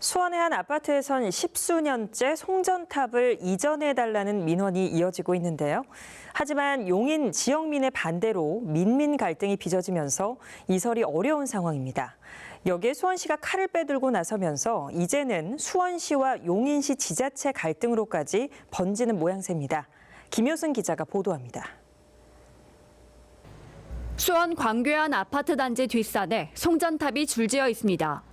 수원의 한 아파트에선 십수년째 송전탑을 이전해달라는 민원이 이어지고 있는데요. 하지만 용인 지역민의 반대로 민민 갈등이 빚어지면서 이설이 어려운 상황입니다. 여기에 수원시가 칼을 빼들고 나서면서 이제는 수원시와 용인시 지자체 갈등으로까지 번지는 모양새입니다. 김효승 기자가 보도합니다. 수원 광교안 아파트 단지 뒷산에 송전탑이 줄지어 있습니다.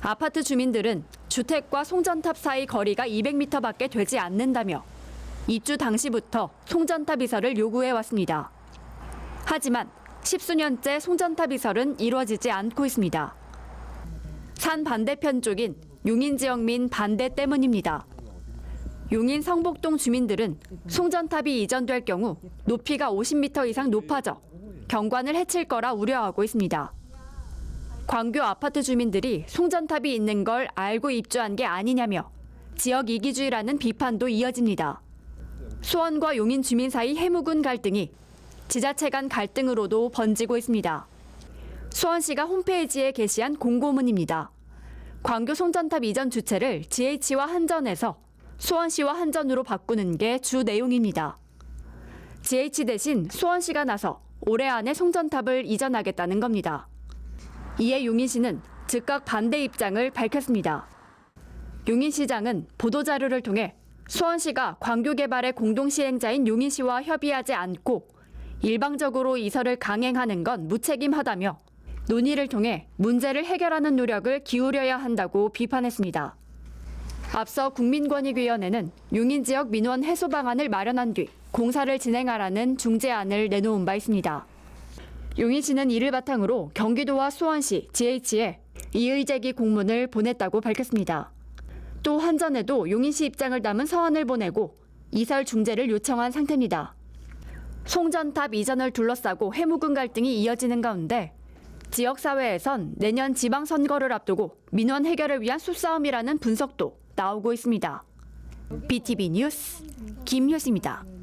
아파트 주민들은 주택과 송전탑 사이 거리가 200m밖에 되지 않는다며 입주 당시부터 송전탑 이설을 요구해 왔습니다. 하지만 십수년째 송전탑 이설은 이루어지지 않고 있습니다. 산 반대편 쪽인 용인 지역민 반대 때문입니다. 용인 성복동 주민들은 송전탑이 이전될 경우 높이가 50m 이상 높아져 경관을 해칠 거라 우려하고 있습니다. 광교 아파트 주민들이 송전탑이 있는 걸 알고 입주한 게 아니냐며 지역 이기주의라는 비판도 이어집니다. 수원과 용인 주민 사이 해묵은 갈등이 지자체 간 갈등으로도 번지고 있습니다. 수원시가 홈페이지에 게시한 공고문입니다. 광교 송전탑 이전 주체를 GH와 한전에서 수원시와 한전으로 바꾸는 게 주 내용입니다. GH 대신 수원시가 나서 올해 안에 송전탑을 이전하겠다는 겁니다. 이에 용인 시는 즉각 반대 입장을 밝혔습니다. 용인 시장은 보도 자료를 통해 수원시가 광교 개발의 공동 시행자인 용인 시와 협의하지 않고 일방적으로 이설을 강행하는 건 무책임하다며 논의를 통해 문제를 해결하는 노력을 기울여야 한다고 비판했습니다. 앞서 국민권익위원회는 용인 지역 민원 해소 방안을 마련한 뒤 공사를 진행하라는 중재안을 내놓은 바 있습니다. 용인시는 이를 바탕으로 경기도와 수원시, GH에 이의제기 공문을 보냈다고 밝혔습니다. 또 한전에도 용인시 입장을 담은 서한을 보내고 이설 중재를 요청한 상태입니다. 송전탑 이전을 둘러싸고 해묵은 갈등이 이어지는 가운데 지역사회에선 내년 지방선거를 앞두고 민원 해결을 위한 수싸움이라는 분석도 나오고 있습니다. BTV 뉴스 김효수입니다.